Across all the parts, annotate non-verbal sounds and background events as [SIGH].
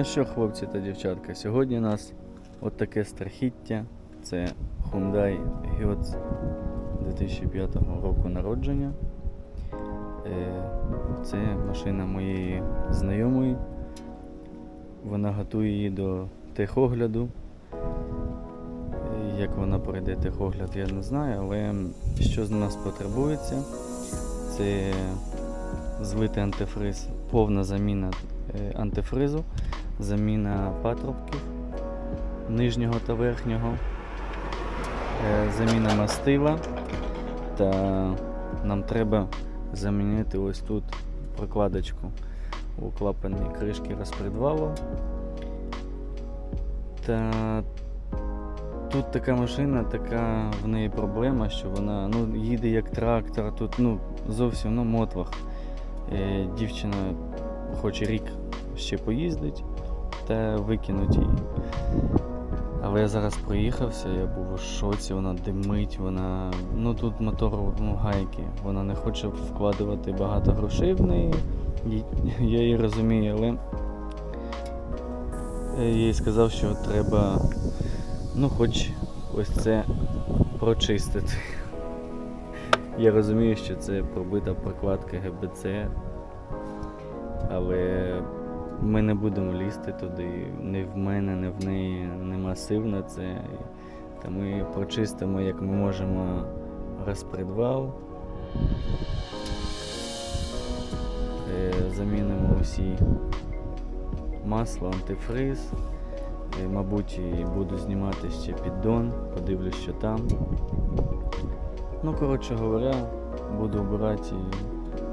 Ну що, хлопці та дівчатка, сьогодні у нас от таке страхіття. Це Hyundai Geotz 2005 року народження. Е, Це машина моєї знайомої. Вона готує її до техогляду. Е, Як вона пройде техогляд, я не знаю, але що з нас потребується, це злитий антифриз, повна заміна е, антифризу, заміна патрубків нижнього та верхнього, е, заміна мастила та нам треба замінити ось тут прокладочку у клапанній кришки розпредвалу. Та тут така машина, така в неї проблема, що вона ну, їде як трактор, тут ну, зовсім ну, мотвах. Е, дівчина хоче рік ще поїздить викинуть її. Але я зараз проїхався, я був у шоці, вона димить, вона. Ну тут мотор ну, гайки, вона не хоче вкладувати багато грошей в неї. [LAUGHS] Я її розумію, але я їй сказав, що треба ну хоч ось це прочистити. [LAUGHS] Я розумію, що це пробита прокладка ГБЦ, але ми не будемо лізти туди. Ні в мене, ні в неї нема сил на це. Та ми прочистимо, як ми можемо, розпредвал. Е, Замінимо усі масло, антифриз. Е, Мабуть, буду знімати ще піддон, подивлюсь, що там. Ну, коротше говоря, буду обирати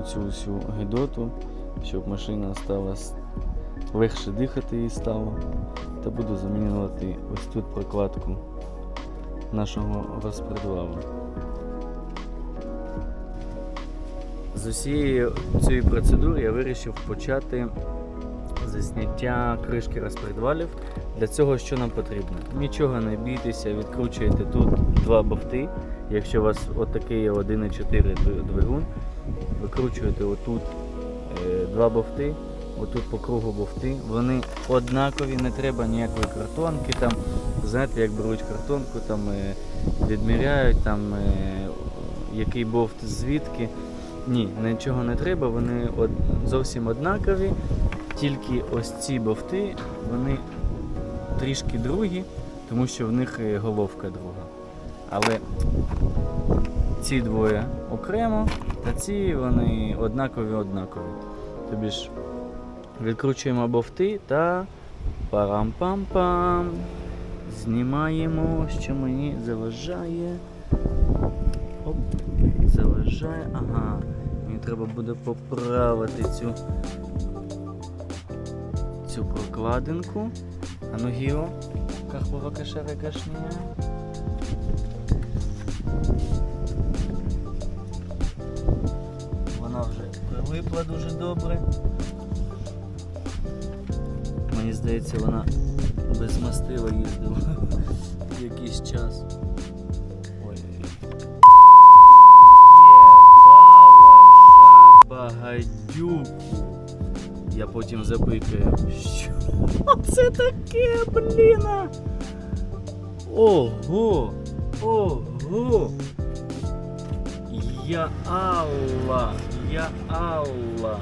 оцю всю гидоту, щоб машина стала легше дихати їй стало. Та буду замінювати ось тут прокладку нашого розпредвалу. З усієї цієї процедури я вирішив почати зі зняття кришки розпредвалів. Для цього що нам потрібно? Нічого не бійтеся, відкручуєте тут два бовти. Якщо у вас отакий 1,4 двигун, викручуєте отут е, два бовти, отут по кругу бовти. Вони однакові, не треба ніякої картонки. Там, знаєте, як беруть картонку, там е, відміряють, там е, який бовт звідки. Ні, нічого не треба, вони од... зовсім однакові. Тільки ось ці бовти, вони трішки другі, тому що в них е, головка друга. Але ці двоє окремо, та ці вони однакові однакові. Тобі ж відкручуємо бовти та парам-пам-пам. Знімаємо, що мені заважає. Оп, заважає. Ага. Мені треба буде поправити цю цю прокладинку. А ну Гіо, кахбова кашера кашня. Вона вже прилипла дуже добре. Здається, вона без мастила їздила [LAUGHS] якийсь час. Ой. Єбала багадюку. Я потім запикаю. Що це таке, блін? Ого! Ого! Я Алла! Я Алла!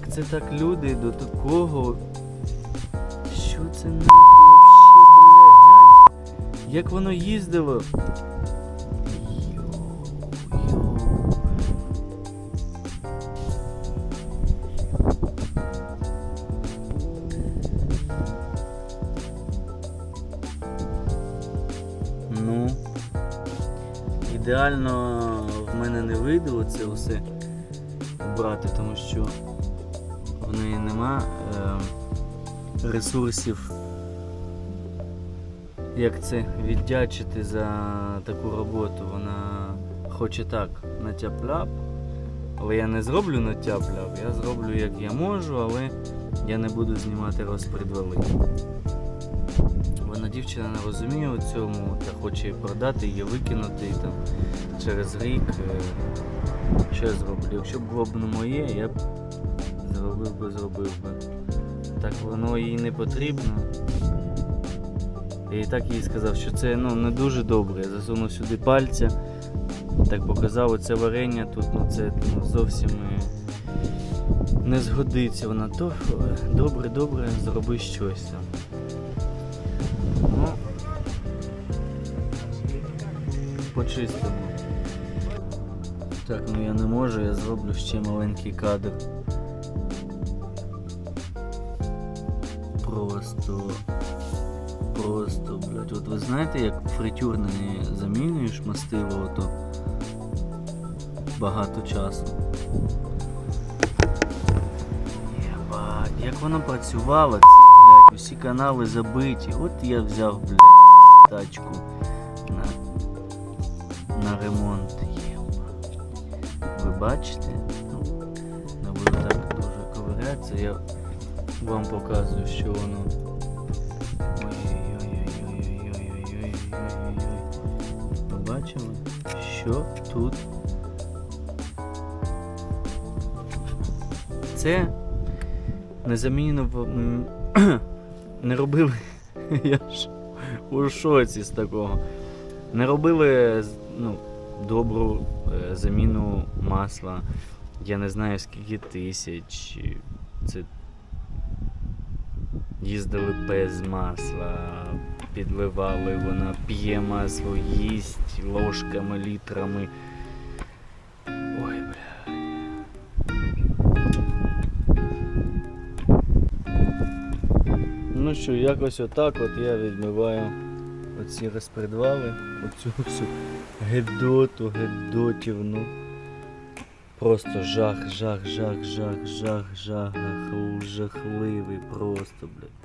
Як це так люди до такого? Що це нахуй вообще, бля, глянь? Як воно їздило? Ну, ідеально в мене не вийде це все брати, тому що нема е, ресурсів, як це віддячити за таку роботу. Вона хоче так на але я не зроблю на тяп-ляп, я зроблю як я можу, але я не буду знімати розпредвали. Вона дівчина не розуміє у цьому та хоче її продати її викинути там через рік. е, Що я зроблю? Якщо було б не моє, я б зробив би, зробив би. Так воно їй не потрібно. І так їй сказав, що це ну, не дуже добре. Я засунув сюди пальця, так показав, оце варення тут, ну це ну, зовсім е, не згодиться. Вона то е, добре, добре, зроби щось. Ну, почистимо. Так, ну я не можу, я зроблю ще маленький кадр. Знаєте, як фритюр замінюєш мастиво, то багато часу. Єбать, як воно працювало, ці, блядь, усі канали забиті. От я взяв, блядь, тачку на, на ремонт. Єбать. Ви бачите? Ну, не буду так дуже ковирятися, я вам показую, що воно. Що тут. Це незамінно [CLEARS THROAT] не робили. [LAUGHS] Я ж у шоці з такого. Не робили ну, добру е, заміну масла. Я не знаю скільки тисяч. Це їздили без масла, підливали, вона п'є масло, їсть ложками, літрами. Ой, бля. Ну що, якось отак от я відмиваю оці розпредвали, оцю всю гедоту, гедотівну. Просто жах, жах, жах, жах, жах, жах, жах, жахливий просто, блядь.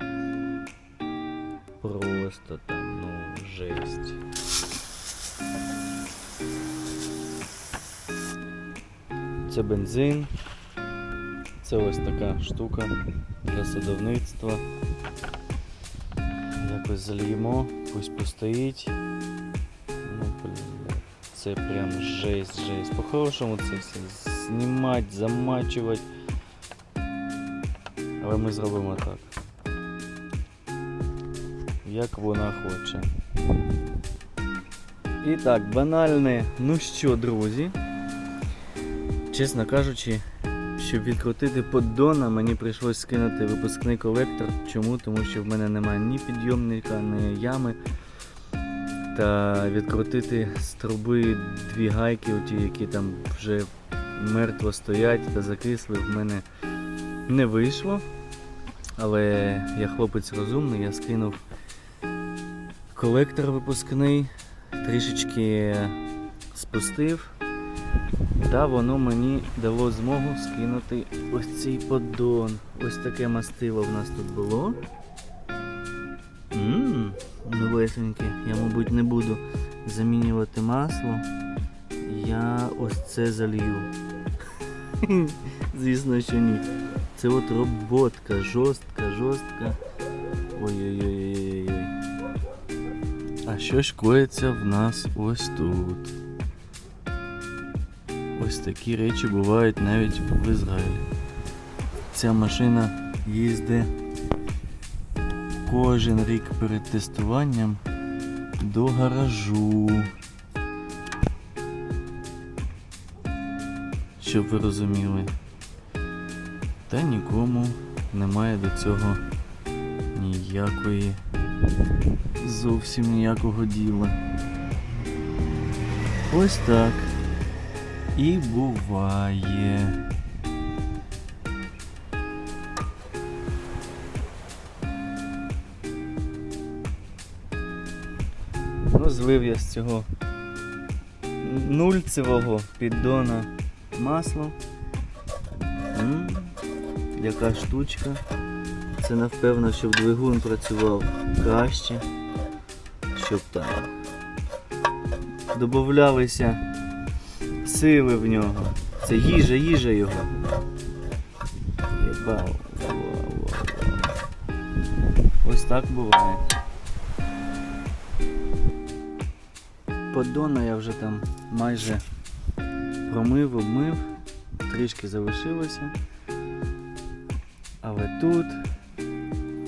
Просто там, ну, жесть. Це бензин. Це ось така штука для садовництва. Якось зальємо, пусть постоїть. Ну, це прям жесть, жесть. По-хорошому це все знімати, замачувати. Але ми зробимо так. Як вона хоче. І так, банальне. Ну що, друзі? Чесно кажучи, щоб відкрутити поддона, мені прийшлось скинути випускний колектор. Чому? Тому що в мене немає ні підйомника, ні ями. Та відкрутити з труби дві гайки, оті, які там вже мертво стоять та закисли, в мене не вийшло. Але я хлопець розумний, я скинув колектор випускний, трішечки спустив. Та воно мені дало змогу скинути ось цей поддон. Ось таке мастило в нас тут було. Ммм, новесеньке. Я, мабуть, не буду замінювати масло. Я ось це залью. [LAUGHS] Звісно, що ні. Це от роботка, жорстка, жорстка. Ой-ой-ой-ой-ой. А що ж коїться в нас ось тут? Ось такі речі бувають навіть в Ізраїлі. Ця машина їздить кожен рік перед тестуванням до гаражу. Щоб ви розуміли. Та нікому немає до цього ніякої зовсім ніякого діла. Ось так. І буває. Ну, злив я з цього нульцевого піддона масло. М, Яка штучка. Це напевно, щоб двигун працював краще, щоб е, там додавалися сили в нього. Це їжа, їжа його. Ось так буває. Поддона я вже там майже промив, обмив, трішки залишилося. Але тут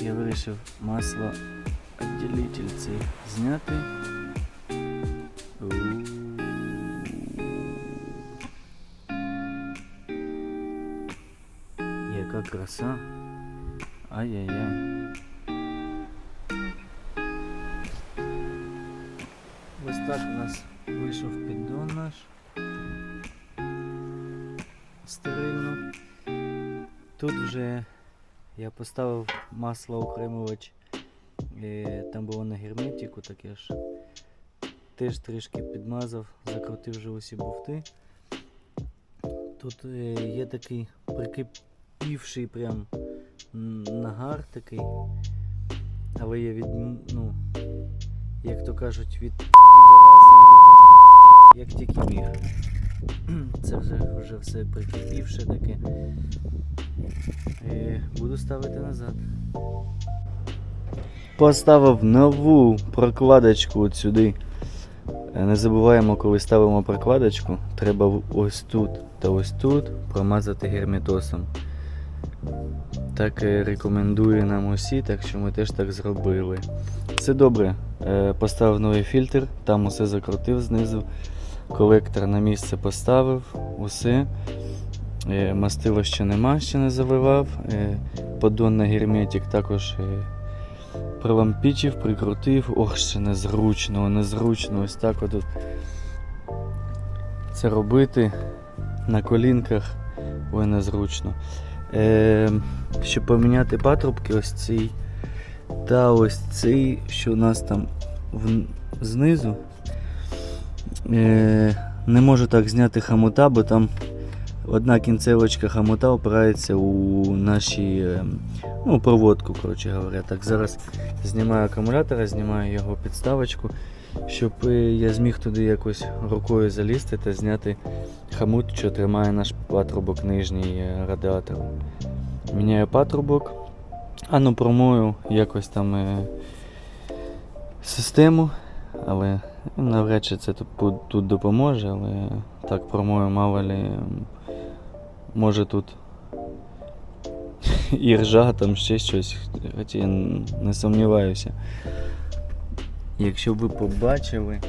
я вирішив масло відділитель цей зняти. У-у-у. Яка краса. Ай-яй-яй. Ось так у нас вийшов піддон наш. Стерильно. Тут вже я поставив масло окремувач. Е, Там було на герметику, так я ж теж трішки підмазав, закрутив вже усі бовти. Тут е, є такий прикипівший прям нагар такий. Але я від, ну, як то кажуть, від як тільки міг. [CLEARS THROAT] Це вже, вже все прикипівше таке. Буду ставити назад. Поставив нову прокладочку от сюди. Е, Не забуваємо, коли ставимо прокладочку, треба ось тут та ось тут промазати герметосом. Так е, рекомендує нам усі, так що ми теж так зробили. Все добре. Е, Поставив новий фільтр, там усе закрутив знизу. Колектор на місце поставив, усе. Е, Мастила ще нема, ще не заливав. Е, Поддон на герметик також е, прилампічив, прикрутив. Ох, ще незручно, незручно. Ось так отут це робити на колінках. Ой, незручно. Е, щоб поміняти патрубки, ось цей та ось цей, що у нас там в, знизу. Е, не можу так зняти хамута, бо там одна кінцевочка хамута опирається у наші е, ну, проводку, коротше говоря. Так, зараз знімаю акумулятора, знімаю його підставочку, щоб е, я зміг туди якось рукою залізти та зняти хамут, що тримає наш патрубок нижній радіатор. Міняю патрубок, а ну промою якось там систему, але навряд чи це тут, допоможе, але так промою мало ли може тут [LAUGHS] і ржа, там ще щось, хоча я не сумніваюся. Якщо ви побачили,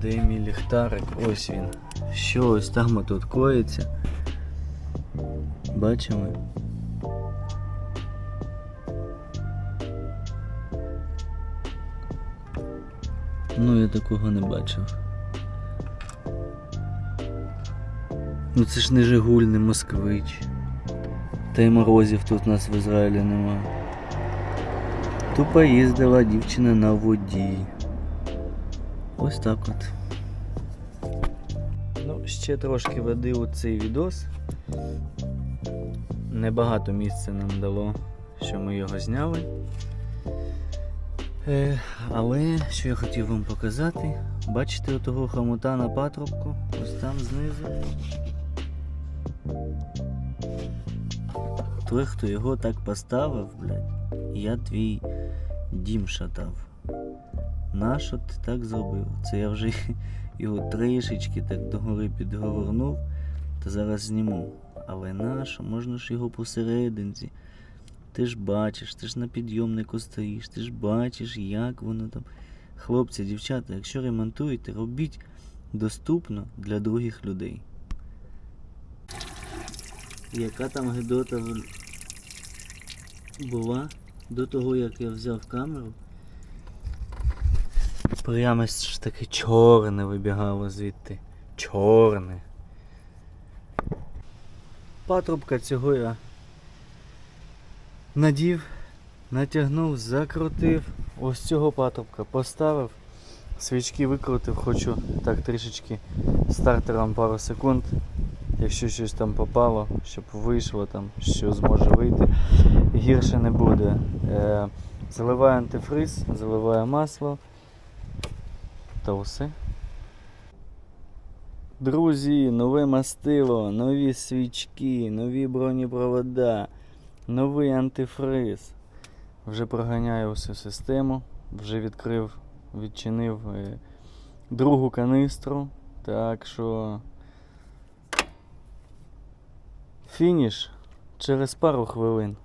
де мій ліхтарик, ось він. Що ось там тут коїться. Бачили? Ну, я такого не бачив. Ну це ж не Жигуль, не Москвич. Та й морозів тут у нас в Ізраїлі немає. Тупо їздила дівчина на воді. Ось так от. Ну, ще трошки води у цей відос. Небагато місця нам дало, що ми його зняли. Е, але що я хотів вам показати, бачите отого хомута на патрубку? Ось там знизу. Той, хто його так поставив, блядь, я твій дім шатав. Нащо ти так зробив? Це я вже [LAUGHS] його трішечки так догори підгорнув, та зараз зніму. Але нащо? Можна ж його посерединці. Ти ж бачиш, ти ж на підйомнику стоїш, ти ж бачиш, як воно там. Хлопці, дівчата, якщо ремонтуєте, робіть доступно для других людей. Яка там гидота була до того, як я взяв камеру. Прямо ж таке чорне вибігало звідти. Чорне. Патрубка цього я надів, натягнув, закрутив. Ось цього патрубка поставив. Свічки викрутив, хочу так трішечки стартером пару секунд. Якщо щось там попало, щоб вийшло там, що зможе вийти, гірше не буде. Е, заливаю антифриз, заливаю масло та все. Друзі, нове мастило, нові свічки, нові бронепровода, новий антифриз. Вже проганяю всю систему, вже відкрив, відчинив е, другу канистру. Так що. Фініш через пару хвилин.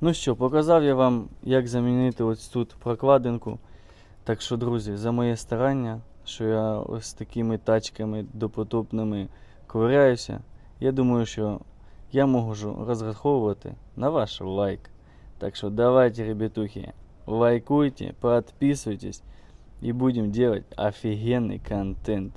Ну що, показав я вам, як замінити ось тут прокладинку. Так що, друзі, за моє старання, що я ось такими тачками допотопними ковиряюся, я думаю, що я можу розраховувати на ваш лайк. Так что давайте, ребятухи, лайкуйте, подписывайтесь и будем делать офигенный контент.